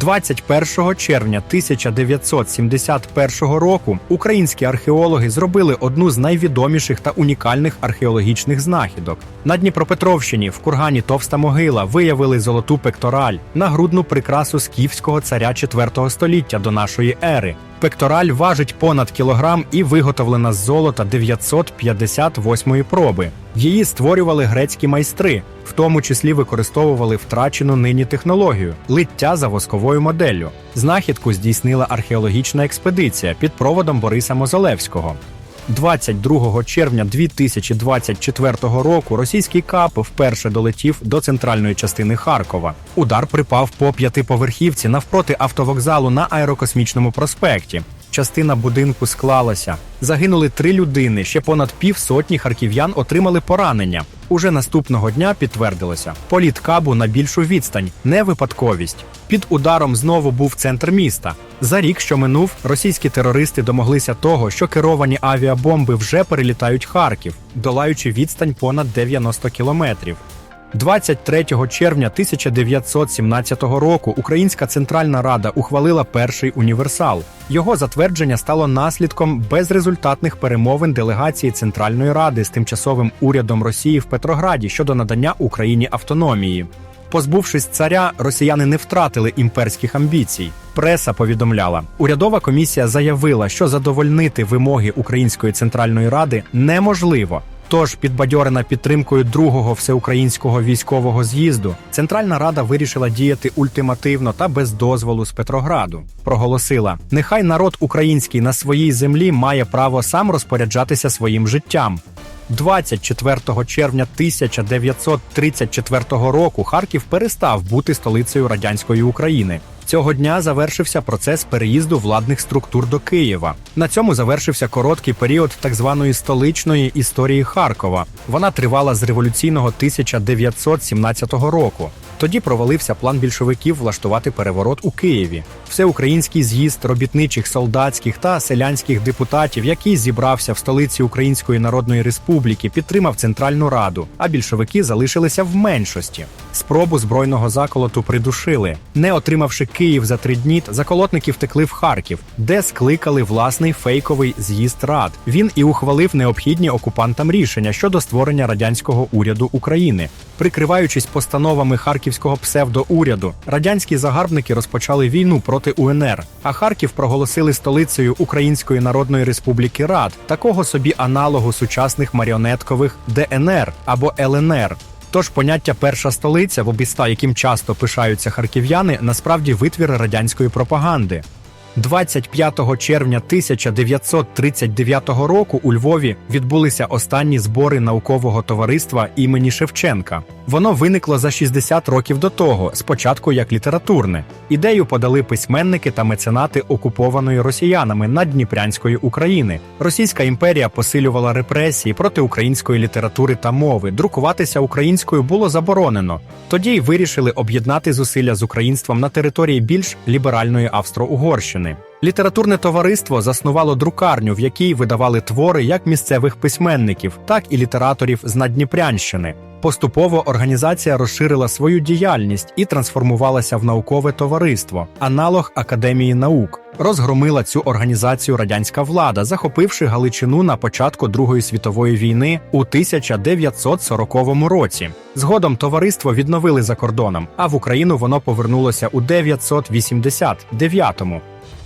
21 червня 1971 року українські археологи зробили одну з найвідоміших та унікальних археологічних знахідок. На Дніпропетровщині в кургані Товста могила виявили золоту пектораль, нагрудну прикрасу скіфського царя IV століття до нашої ери. Пектораль важить понад кілограм і виготовлена з золота 958-ї проби. Її створювали грецькі майстри, в тому числі використовували втрачену нині технологію лиття за восковою моделлю. Знахідку здійснила археологічна експедиція під проводом Бориса Мозолевського. 22 червня 2024 року російський КАП вперше долетів до центральної частини Харкова. Удар припав по п'ятиповерхівці навпроти автовокзалу на аерокосмічному проспекті. Частина будинку склалася. Загинули три людини. Ще понад півсотні харків'ян отримали поранення. Уже наступного дня підтвердилося: політ кабу на більшу відстань, не випадковість. Під ударом знову був центр міста. За рік, що минув, російські терористи домоглися того, що керовані авіабомби вже перелітають Харків, долаючи відстань понад 90 кілометрів. 23 червня 1917 року Українська Центральна Рада ухвалила перший універсал. Його затвердження стало наслідком безрезультатних перемовин делегації Центральної Ради з тимчасовим урядом Росії в Петрограді щодо надання Україні автономії. Позбувшись царя, росіяни не втратили імперських амбіцій. Преса повідомляла, урядова комісія заявила, що задовольнити вимоги Української центральної ради неможливо. Тож, підбадьорена підтримкою другого всеукраїнського військового з'їзду, Центральна Рада вирішила діяти ультимативно та без дозволу з Петрограду. Проголосила: нехай народ український на своїй землі має право сам розпоряджатися своїм життям. 24 червня 1934 року Харків перестав бути столицею радянської України. Цього дня завершився процес переїзду владних структур до Києва. На цьому завершився короткий період так званої столичної історії Харкова. Вона тривала з революційного 1917 року. Тоді провалився план більшовиків влаштувати переворот у Києві. Всеукраїнський з'їзд робітничих, солдатських та селянських депутатів, який зібрався в столиці Української Народної Республіки, підтримав Центральну Раду, а більшовики залишилися в меншості. Спробу збройного заколоту придушили. Не отримавши Київ за три дні, заколотники втекли в Харків, де скликали власний фейковий з'їзд рад. Він і ухвалив необхідні окупантам рішення щодо створення радянського уряду України. Прикриваючись постановами харківського псевдоуряду, радянські загарбники розпочали війну проти УНР, а Харків проголосили столицею Української Народної Республіки Рад, такого собі аналогу сучасних маріонеткових ДНР або ЛНР. Тож поняття перша столиця, в обіста, яким часто пишаються харків'яни, насправді витвір радянської пропаганди. 25 червня 1939 року у Львові відбулися останні збори наукового товариства імені Шевченка. Воно виникло за 60 років до того, спочатку як літературне. Ідею подали письменники та меценати окупованої росіянами наддніпрянської України. Російська імперія посилювала репресії проти української літератури та мови. Друкуватися українською було заборонено. Тоді й вирішили об'єднати зусилля з українством на території більш ліберальної Австро-Угорщини. Літературне товариство заснувало друкарню, в якій видавали твори як місцевих письменників, так і літераторів з Надніпрянщини. Поступово організація розширила свою діяльність і трансформувалася в наукове товариство, аналог Академії наук. Розгромила цю організацію радянська влада, захопивши Галичину на початку Другої світової війни у 1940 році. Згодом товариство відновили за кордоном, а в Україну воно повернулося у 989-му.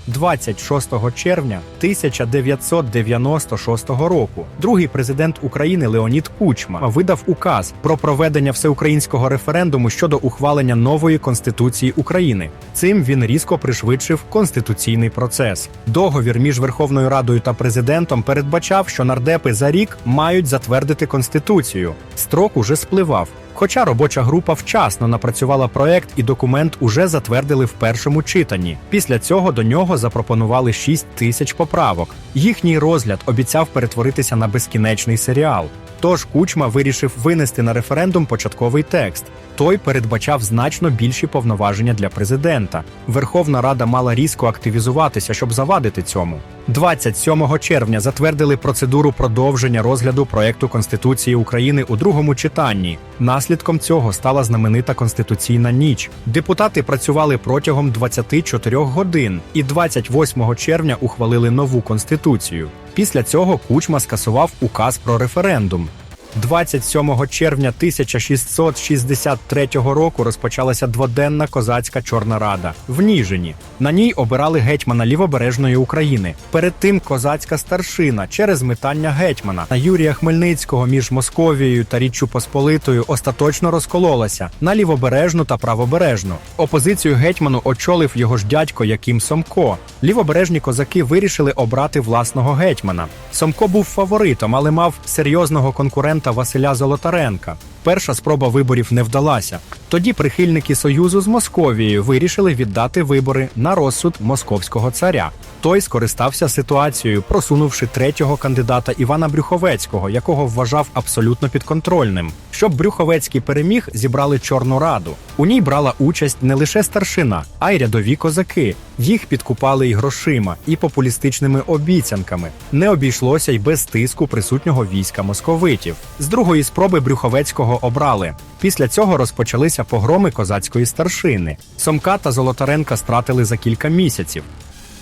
26 червня 1996 року другий президент України Леонід Кучма видав указ про проведення всеукраїнського референдуму щодо ухвалення нової конституції України. Цим він різко пришвидшив конституційний процес. Договір між Верховною Радою та президентом передбачав, що нардепи за рік мають затвердити конституцію. Строк уже спливав. Хоча робоча група вчасно напрацювала проект і документ уже затвердили в першому читанні. Після цього до нього запропонували 6 тисяч поправок. Їхній розгляд обіцяв перетворитися на безкінечний серіал. Тож Кучма вирішив винести на референдум початковий текст. Той передбачав значно більші повноваження для президента. Верховна Рада мала різко активізуватися, щоб завадити цьому. 27 червня затвердили процедуру продовження розгляду проекту Конституції України у другому читанні. Наслідком цього стала знаменита конституційна ніч. Депутати працювали протягом 24 годин і 28 червня ухвалили нову конституцію. Після цього Кучма скасував указ про референдум. 27 червня 1663 року розпочалася дводенна козацька Чорна Рада в Ніжині. На ній обирали гетьмана лівобережної України. Перед тим козацька старшина через метання гетьмана на Юрія Хмельницького між Московією та Річчю Посполитою остаточно розкололася на лівобережну та правобережну. Опозицію гетьману очолив його ж дядько Яким Сомко. Лівобережні козаки вирішили обрати власного гетьмана. Сомко був фаворитом, але мав серйозного конкурента Василя Золотаренка. Перша спроба виборів не вдалася. Тоді прихильники союзу з Московією вирішили віддати вибори на розсуд московського царя. Той скористався ситуацією, просунувши третього кандидата Івана Брюховецького, якого вважав абсолютно підконтрольним. Щоб Брюховецький переміг, зібрали Чорну Раду. У ній брала участь не лише старшина, а й рядові козаки. Їх підкупали і грошима, і популістичними обіцянками. Не обійшлося й без тиску присутнього війська московитів. З другої спроби Брюховецького обрали. Після цього розпочалися погроми козацької старшини. Сомка та Золотаренка стратили за кілька місяців.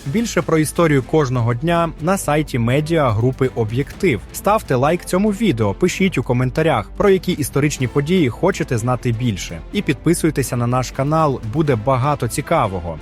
Більше про історію кожного дня на сайті медіа групи Об'єктив. Ставте лайк цьому відео, пишіть у коментарях, про які історичні події хочете знати більше. І підписуйтеся на наш канал, буде багато цікавого.